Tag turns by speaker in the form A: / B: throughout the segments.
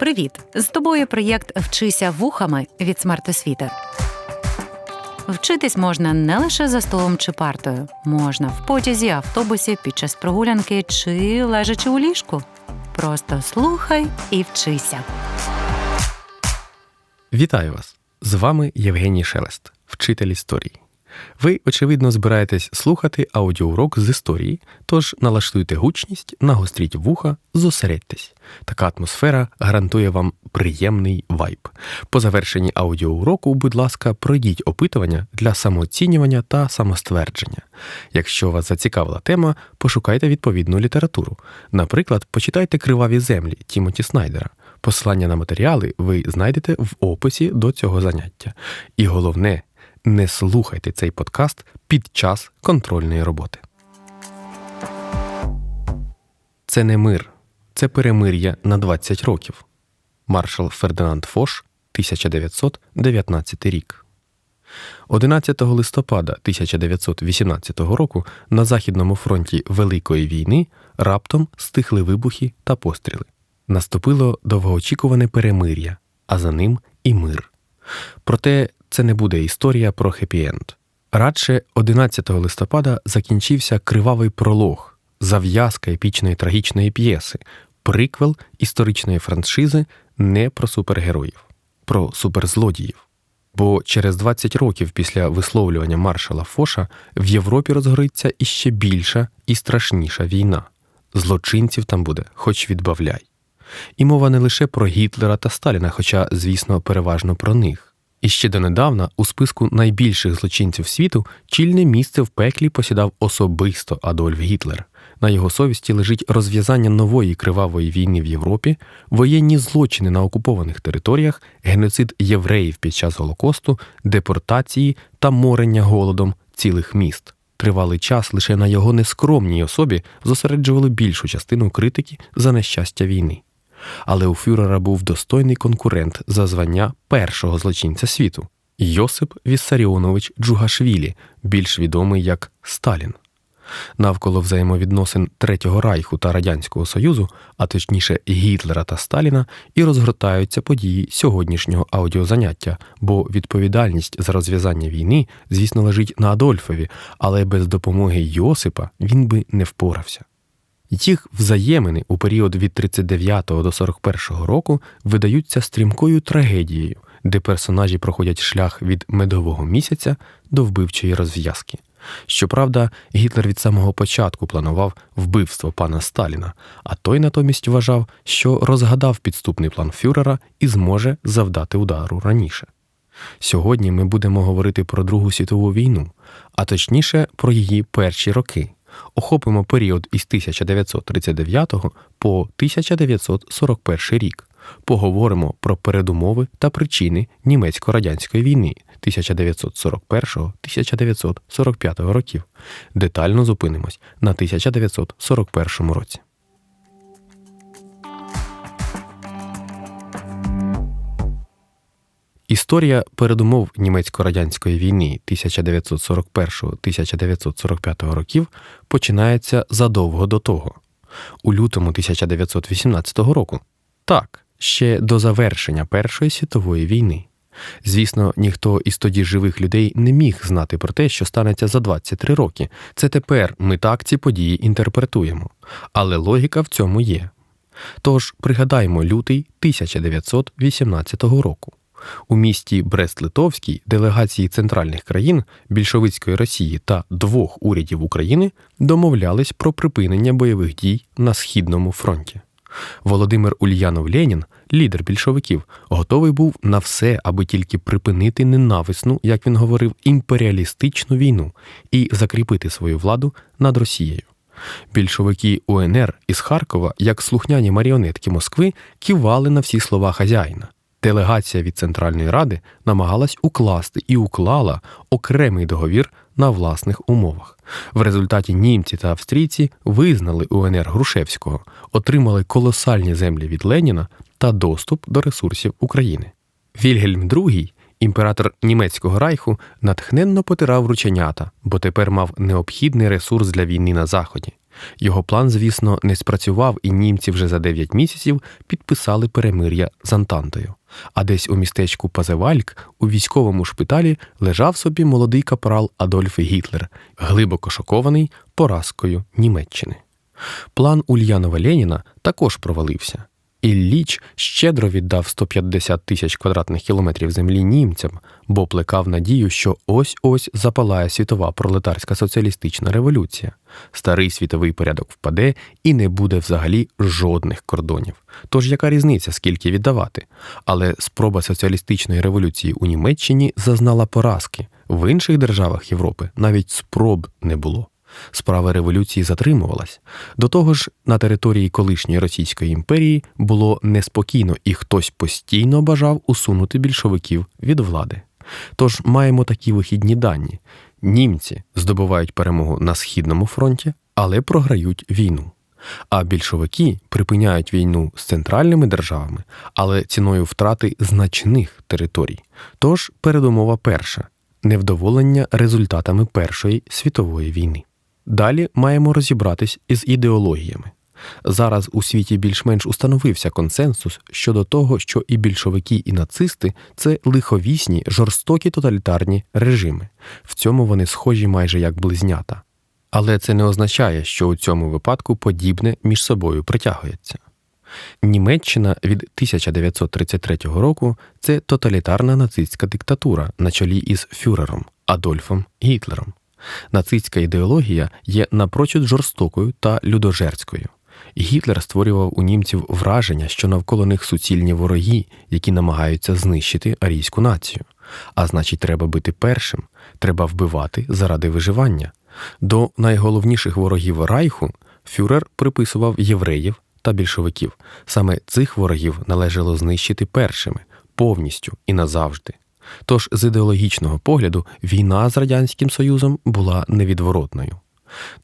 A: Привіт! З тобою проєкт Вчися вухами від смертосвіти. Вчитись можна не лише за столом чи партою, можна в потязі, автобусі, під час прогулянки чи лежачи у ліжку. Просто слухай і вчися.
B: Вітаю вас! З вами Євгеній Шелест, вчитель історії. Ви, очевидно, збираєтесь слухати аудіоурок з історії, тож налаштуйте гучність, нагостріть вуха, зосередьтесь. Така атмосфера гарантує вам приємний вайб. По завершенні аудіоуроку, будь ласка, пройдіть опитування для самооцінювання та самоствердження. Якщо вас зацікавила тема, пошукайте відповідну літературу. Наприклад, почитайте Криваві землі Тімоті Снайдера. Посилання на матеріали ви знайдете в описі до цього заняття. І головне, не слухайте цей подкаст під час контрольної роботи. Це не мир, це перемир'я на 20 років. Маршал Фердинанд Фош, 1919 рік. 11 листопада 1918 року на Західному фронті Великої війни раптом стихли вибухи та постріли. Наступило довгоочікуване перемир'я, а за ним і мир. Проте це не буде історія про хеппі-енд. Радше 11 листопада закінчився кривавий пролог, зав'язка епічної трагічної п'єси, приквел історичної франшизи не про супергероїв, про суперзлодіїв. Бо через 20 років після висловлювання маршала Фоша в Європі розгориться іще більша і страшніша війна. Злочинців там буде, хоч відбавляй. І мова не лише про Гітлера та Сталіна, хоча, звісно, переважно про них. І ще донедавна у списку найбільших злочинців світу чільне місце в пеклі посідав особисто Адольф Гітлер. На його совісті лежить розв'язання нової кривавої війни в Європі, воєнні злочини на окупованих територіях, геноцид євреїв під час Голокосту, депортації та морення голодом цілих міст. Тривалий час лише на його нескромній особі зосереджували більшу частину критики за нещастя війни але у Фюрера був достойний конкурент за звання першого злочинця світу Йосип Віссаріонович Джугашвілі, більш відомий як Сталін. Навколо взаємовідносин Третього Райху та Радянського Союзу, а точніше Гітлера та Сталіна, і розгортаються події сьогоднішнього аудіозаняття, бо відповідальність за розв'язання війни, звісно, лежить на Адольфові, але без допомоги Йосипа він би не впорався. Їх взаємини у період від 39 до 41 року видаються стрімкою трагедією, де персонажі проходять шлях від медового місяця до вбивчої розв'язки. Щоправда, Гітлер від самого початку планував вбивство пана Сталіна, а той натомість вважав, що розгадав підступний план Фюрера і зможе завдати удару раніше. Сьогодні ми будемо говорити про Другу світову війну, а точніше про її перші роки охопимо період із 1939 по 1941 рік. Поговоримо про передумови та причини німецько-радянської війни 1941-1945 років. Детально зупинимось на 1941 році. Історія передумов німецько-радянської війни 1941-1945 років починається задовго до того, у лютому 1918 року. Так, ще до завершення Першої світової війни. Звісно, ніхто із тоді живих людей не міг знати про те, що станеться за 23 роки. Це тепер ми так ці події інтерпретуємо, але логіка в цьому є. Тож пригадаймо лютий 1918 року. У місті Брест-Литовський делегації центральних країн більшовицької Росії та двох урядів України домовлялись про припинення бойових дій на східному фронті. Володимир Ульянов Ленін, лідер більшовиків, готовий був на все, аби тільки припинити ненависну, як він говорив, імперіалістичну війну і закріпити свою владу над Росією. Більшовики УНР із Харкова, як слухняні маріонетки Москви, кивали на всі слова хазяїна. Делегація від Центральної Ради намагалась укласти і уклала окремий договір на власних умовах. В результаті німці та австрійці визнали УНР Грушевського, отримали колосальні землі від Леніна та доступ до ресурсів України. Вільгельм II, імператор німецького райху, натхненно потирав рученята, бо тепер мав необхідний ресурс для війни на Заході. Його план, звісно, не спрацював, і німці вже за 9 місяців підписали перемир'я з Антантою. А десь у містечку Пазевальк у військовому шпиталі лежав собі молодий капрал Адольф Гітлер, глибоко шокований поразкою Німеччини. План Ульянова Леніна також провалився. Ілліч щедро віддав 150 тисяч квадратних кілометрів землі німцям, бо плекав надію, що ось-ось запалає світова пролетарська соціалістична революція. Старий світовий порядок впаде і не буде взагалі жодних кордонів. Тож яка різниця, скільки віддавати? Але спроба соціалістичної революції у Німеччині зазнала поразки. В інших державах Європи навіть спроб не було. Справа революції затримувалась. До того ж, на території колишньої Російської імперії було неспокійно, і хтось постійно бажав усунути більшовиків від влади. Тож маємо такі вихідні дані: німці здобувають перемогу на східному фронті, але програють війну. А більшовики припиняють війну з центральними державами, але ціною втрати значних територій. Тож передумова перша невдоволення результатами Першої світової війни. Далі маємо розібратись із ідеологіями. Зараз у світі більш-менш установився консенсус щодо того, що і більшовики, і нацисти це лиховісні, жорстокі тоталітарні режими. В цьому вони схожі майже як близнята. Але це не означає, що у цьому випадку подібне між собою притягується. Німеччина від 1933 року це тоталітарна нацистська диктатура на чолі із фюрером Адольфом Гітлером. Нацистська ідеологія є напрочуд жорстокою та людожерською. Гітлер створював у німців враження, що навколо них суцільні вороги, які намагаються знищити арійську націю. А значить, треба бити першим, треба вбивати заради виживання. До найголовніших ворогів Райху фюрер приписував євреїв та більшовиків. Саме цих ворогів належало знищити першими, повністю і назавжди. Тож з ідеологічного погляду війна з Радянським Союзом була невідворотною.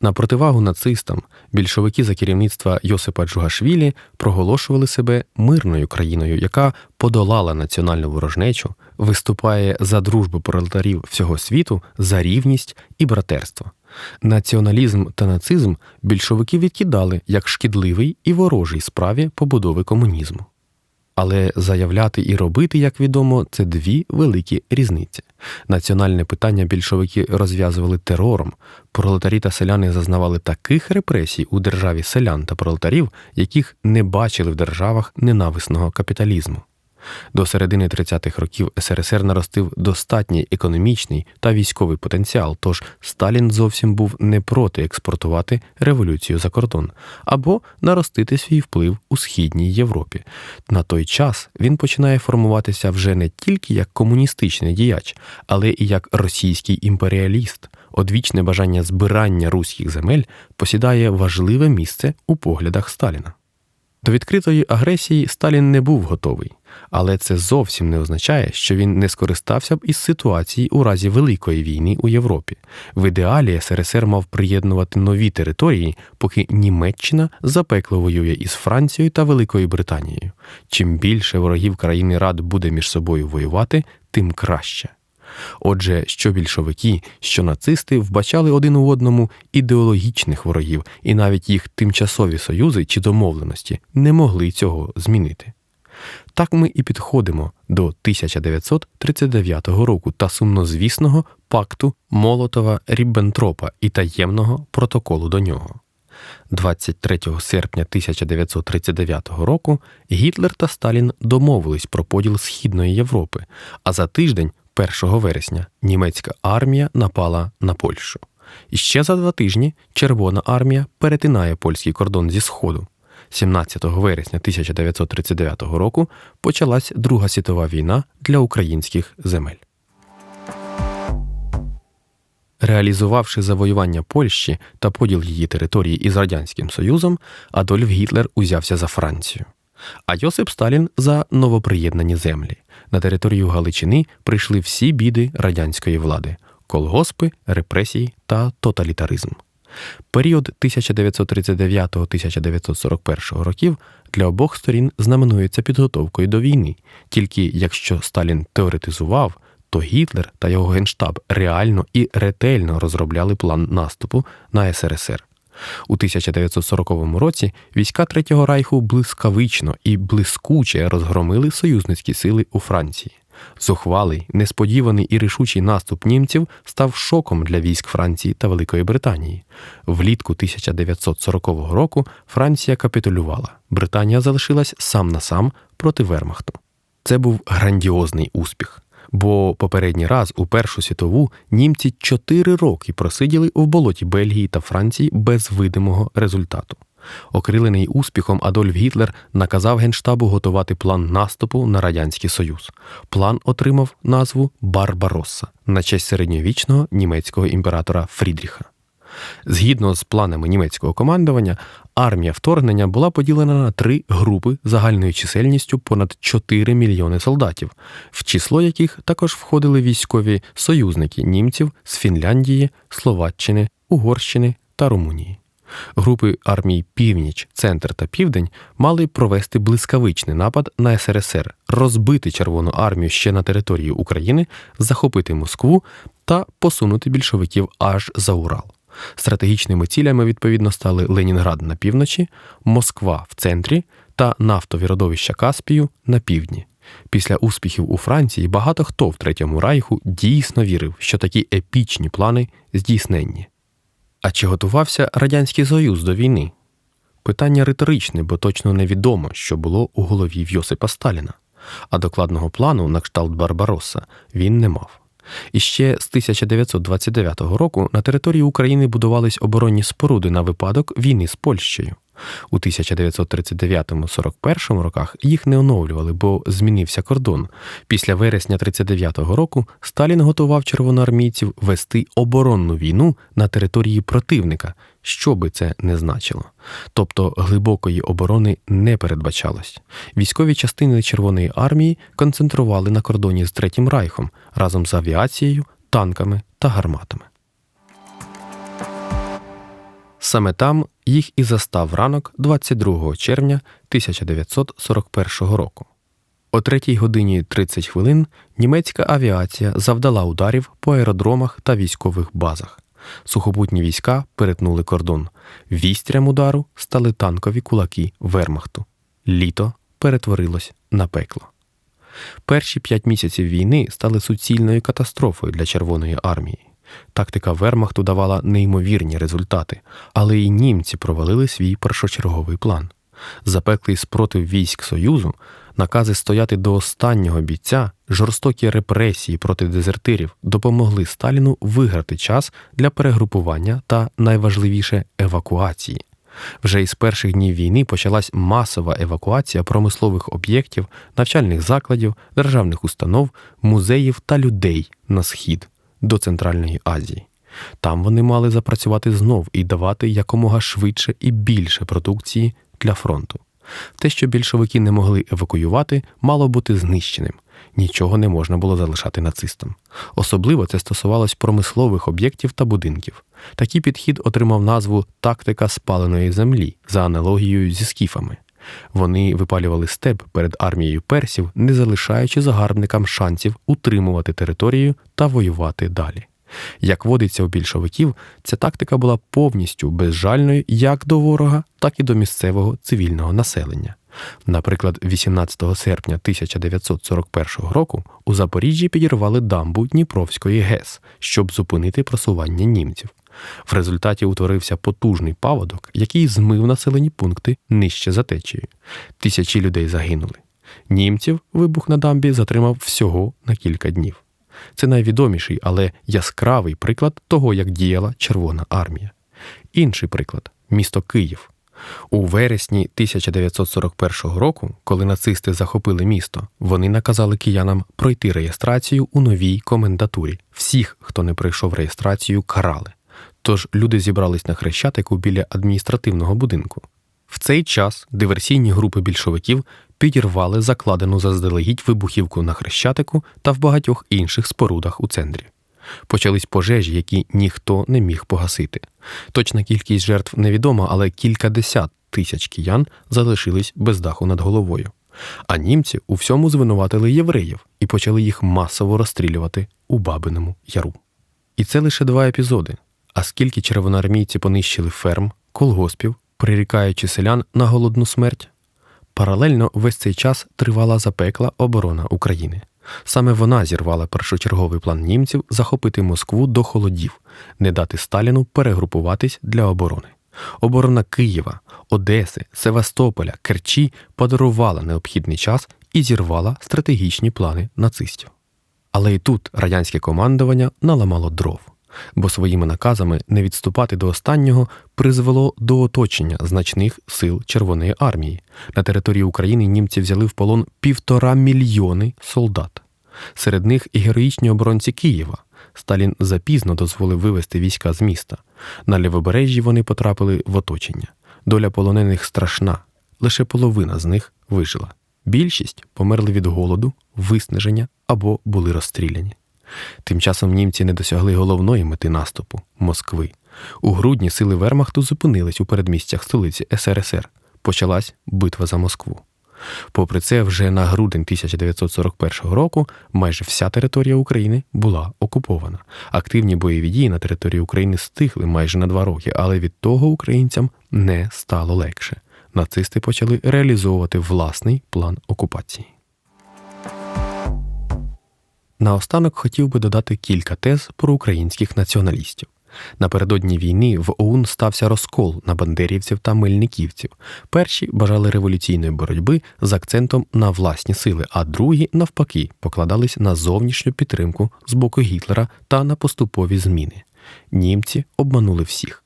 B: На противагу нацистам більшовики за керівництва Йосипа Джугашвілі проголошували себе мирною країною, яка подолала національну ворожнечу, виступає за дружбу пролетарів всього світу, за рівність і братерство. Націоналізм та нацизм більшовики відкидали як шкідливий і ворожий справі побудови комунізму. Але заявляти і робити, як відомо, це дві великі різниці. Національне питання більшовики розв'язували терором. Пролетарі та селяни зазнавали таких репресій у державі селян та пролетарів, яких не бачили в державах ненависного капіталізму. До середини 30-х років СРСР наростив достатній економічний та військовий потенціал, тож Сталін зовсім був не проти експортувати революцію за кордон або наростити свій вплив у східній Європі. На той час він починає формуватися вже не тільки як комуністичний діяч, але і як російський імперіаліст. Одвічне бажання збирання руських земель посідає важливе місце у поглядах Сталіна. До відкритої агресії Сталін не був готовий, але це зовсім не означає, що він не скористався б із ситуації у разі Великої війни у Європі. В ідеалі СРСР мав приєднувати нові території, поки Німеччина запекло воює із Францією та Великою Британією. Чим більше ворогів країни Рад буде між собою воювати, тим краще. Отже, що більшовики, що нацисти вбачали один у одному ідеологічних ворогів, і навіть їх тимчасові союзи чи домовленості не могли цього змінити. Так ми і підходимо до 1939 року та сумнозвісного пакту Молотова Ріббентропа і таємного протоколу до нього. 23 серпня 1939 року Гітлер та Сталін домовились про поділ Східної Європи, а за тиждень 1 вересня німецька армія напала на Польщу. І ще за два тижні Червона армія перетинає польський кордон зі Сходу. 17 вересня 1939 року почалась Друга світова війна для українських земель. Реалізувавши завоювання Польщі та поділ її території із Радянським Союзом, Адольф Гітлер узявся за Францію. А Йосип Сталін за новоприєднані землі. На територію Галичини прийшли всі біди радянської влади колгоспи, репресії та тоталітаризм. Період 1939-1941 років для обох сторін знаменується підготовкою до війни, тільки якщо Сталін теоретизував, то Гітлер та його генштаб реально і ретельно розробляли план наступу на СРСР. У 1940 році війська Третього Райху блискавично і блискуче розгромили союзницькі сили у Франції. Зухвалий, несподіваний і рішучий наступ німців став шоком для військ Франції та Великої Британії. Влітку 1940 року Франція капітулювала. Британія залишилась сам на сам проти Вермахту. Це був грандіозний успіх. Бо попередній раз у Першу світову німці чотири роки просиділи в болоті Бельгії та Франції без видимого результату. Окрилений успіхом Адольф Гітлер наказав Генштабу готувати план наступу на Радянський Союз. План отримав назву Барбаросса на честь середньовічного німецького імператора Фрідріха. Згідно з планами німецького командування, армія вторгнення була поділена на три групи загальною чисельністю понад 4 мільйони солдатів, в число яких також входили військові союзники німців з Фінляндії, Словаччини, Угорщини та Румунії. Групи армій Північ, Центр та Південь мали провести блискавичний напад на СРСР, розбити Червону армію ще на території України, захопити Москву та посунути більшовиків аж за Урал. Стратегічними цілями відповідно стали Ленінград на півночі, Москва в центрі та нафтові родовища Каспію на півдні. Після успіхів у Франції багато хто в Третьому Райху дійсно вірив, що такі епічні плани здійсненні. А чи готувався Радянський Союз до війни? Питання риторичне, бо точно невідомо, що було у голові Йосипа Сталіна, а докладного плану на кшталт Барбаросса він не мав. І ще з 1929 року на території України будувались оборонні споруди на випадок війни з Польщею. У 1939-41 роках їх не оновлювали, бо змінився кордон. Після вересня 39-го року Сталін готував червоноармійців вести оборонну війну на території противника, що би це не значило. Тобто глибокої оборони не передбачалось. Військові частини Червоної армії концентрували на кордоні з Третім Райхом разом з авіацією, танками та гарматами. Саме там їх і застав ранок 22 червня 1941 року. О 3 годині 30 хвилин німецька авіація завдала ударів по аеродромах та військових базах. Сухопутні війська перетнули кордон. Вістрям удару стали танкові кулаки Вермахту. Літо перетворилось на пекло. Перші п'ять місяців війни стали суцільною катастрофою для Червоної армії. Тактика Вермахту давала неймовірні результати, але і німці провалили свій першочерговий план. Запеклий спротив військ Союзу, накази стояти до останнього бійця, жорстокі репресії проти дезертирів допомогли Сталіну виграти час для перегрупування та найважливіше евакуації. Вже із перших днів війни почалась масова евакуація промислових об'єктів, навчальних закладів, державних установ, музеїв та людей на схід до Центральної Азії. Там вони мали запрацювати знов і давати якомога швидше і більше продукції для фронту. Те, що більшовики не могли евакуювати, мало бути знищеним. Нічого не можна було залишати нацистам. Особливо це стосувалось промислових об'єктів та будинків. Такий підхід отримав назву тактика спаленої землі за аналогією зі скіфами. Вони випалювали степ перед армією персів, не залишаючи загарбникам шансів утримувати територію та воювати далі. Як водиться у більшовиків, ця тактика була повністю безжальною як до ворога, так і до місцевого цивільного населення. Наприклад, 18 серпня 1941 року у Запоріжжі підірвали дамбу Дніпровської ГЕС, щоб зупинити просування німців. В результаті утворився потужний паводок, який змив населені пункти нижче за течією. Тисячі людей загинули. Німців вибух на дамбі затримав всього на кілька днів. Це найвідоміший, але яскравий приклад того, як діяла Червона армія. Інший приклад місто Київ. У вересні 1941 року, коли нацисти захопили місто, вони наказали киянам пройти реєстрацію у новій комендатурі. Всіх, хто не пройшов реєстрацію, карали. Тож люди зібрались на хрещатику біля адміністративного будинку. В цей час диверсійні групи більшовиків підірвали закладену заздалегідь вибухівку на хрещатику та в багатьох інших спорудах у центрі. Почались пожежі, які ніхто не міг погасити. Точна кількість жертв невідома, але кількадесят тисяч киян залишились без даху над головою. А німці у всьому звинуватили євреїв і почали їх масово розстрілювати у Бабиному Яру. І це лише два епізоди. А скільки червоноармійці понищили ферм, колгоспів, прирікаючи селян на голодну смерть. Паралельно весь цей час тривала запекла оборона України. Саме вона зірвала першочерговий план німців захопити Москву до холодів, не дати Сталіну перегрупуватись для оборони. Оборона Києва, Одеси, Севастополя, Керчі подарувала необхідний час і зірвала стратегічні плани нацистів. Але і тут радянське командування наламало дров, бо своїми наказами не відступати до останнього призвело до оточення значних сил Червоної армії. На території України німці взяли в полон півтора мільйони солдат. Серед них і героїчні оборонці Києва. Сталін запізно дозволив вивести війська з міста. На лівобережжі вони потрапили в оточення. Доля полонених страшна, лише половина з них вижила. Більшість померли від голоду, виснаження або були розстріляні. Тим часом німці не досягли головної мети наступу Москви. У грудні сили Вермахту зупинились у передмістях столиці СРСР. Почалась битва за Москву. Попри це, вже на грудень 1941 року майже вся територія України була окупована. Активні бойові дії на території України стихли майже на два роки, але від того українцям не стало легше. Нацисти почали реалізовувати власний план окупації. Наостанок хотів би додати кілька тез про українських націоналістів. Напередодні війни в ОУН стався розкол на бандерівців та мельниківців. Перші бажали революційної боротьби з акцентом на власні сили, а другі, навпаки, покладались на зовнішню підтримку з боку Гітлера та на поступові зміни. Німці обманули всіх.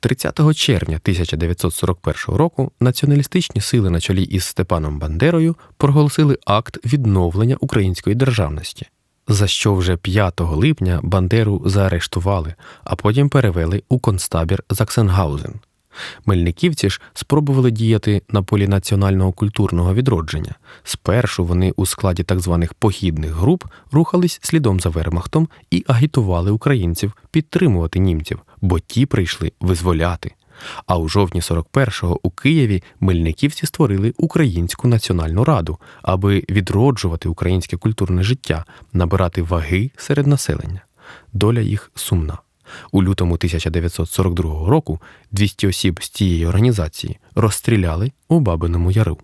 B: 30 червня 1941 року націоналістичні сили на чолі із Степаном Бандерою проголосили акт відновлення української державності, за що вже 5 липня Бандеру заарештували, а потім перевели у концтабір Заксенгаузен. Мельниківці ж спробували діяти на полі національного культурного відродження. Спершу вони у складі так званих похідних груп рухались слідом за вермахтом і агітували українців підтримувати німців, бо ті прийшли визволяти. А у жовтні 41-го у Києві мельниківці створили Українську національну раду, аби відроджувати українське культурне життя, набирати ваги серед населення. Доля їх сумна. У лютому 1942 року 200 осіб з цієї організації розстріляли у Бабиному Яру.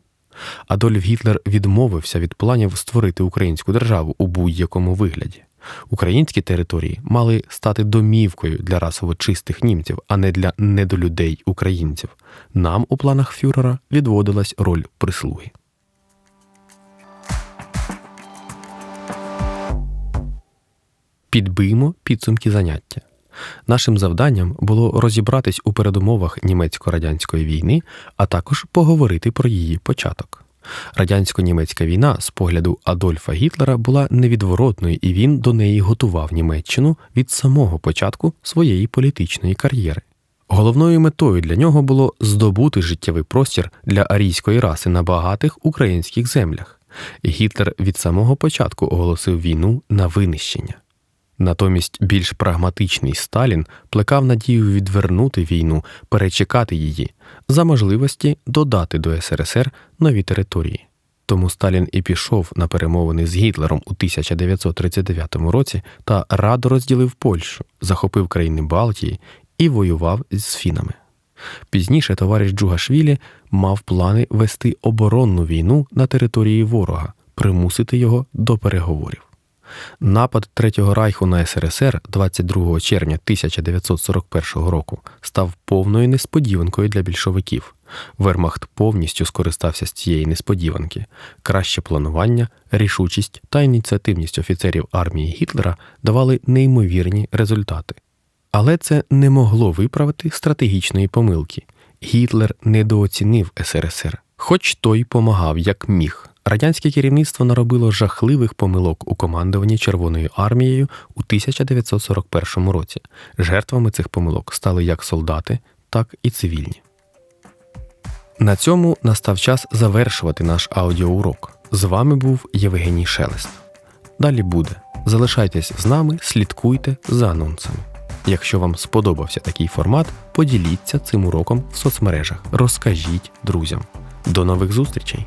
B: Адольф Гітлер відмовився від планів створити українську державу у будь-якому вигляді. Українські території мали стати домівкою для расово чистих німців, а не для недолюдей українців. Нам у планах фюрера відводилась роль прислуги. Підбиймо підсумки заняття. Нашим завданням було розібратись у передумовах німецько-радянської війни, а також поговорити про її початок. Радянсько-німецька війна з погляду Адольфа Гітлера була невідворотною, і він до неї готував Німеччину від самого початку своєї політичної кар'єри. Головною метою для нього було здобути життєвий простір для арійської раси на багатих українських землях. Гітлер від самого початку оголосив війну на винищення. Натомість більш прагматичний Сталін плекав надію відвернути війну, перечекати її, за можливості додати до СРСР нові території. Тому Сталін і пішов на перемовини з Гітлером у 1939 році та радо розділив Польщу, захопив країни Балтії і воював з фінами. Пізніше товариш Джугашвілі мав плани вести оборонну війну на території ворога, примусити його до переговорів. Напад Третього Райху на СРСР 22 червня 1941 року став повною несподіванкою для більшовиків. Вермахт повністю скористався з цієї несподіванки. Краще планування, рішучість та ініціативність офіцерів армії Гітлера давали неймовірні результати. Але це не могло виправити стратегічної помилки. Гітлер недооцінив СРСР, хоч той помагав як міг. Радянське керівництво наробило жахливих помилок у командуванні Червоною армією у 1941 році. Жертвами цих помилок стали як солдати, так і цивільні. На цьому настав час завершувати наш аудіоурок. З вами був Євгеній Шелест. Далі буде. Залишайтесь з нами, слідкуйте за анонсами. Якщо вам сподобався такий формат, поділіться цим уроком в соцмережах, розкажіть друзям. До нових зустрічей!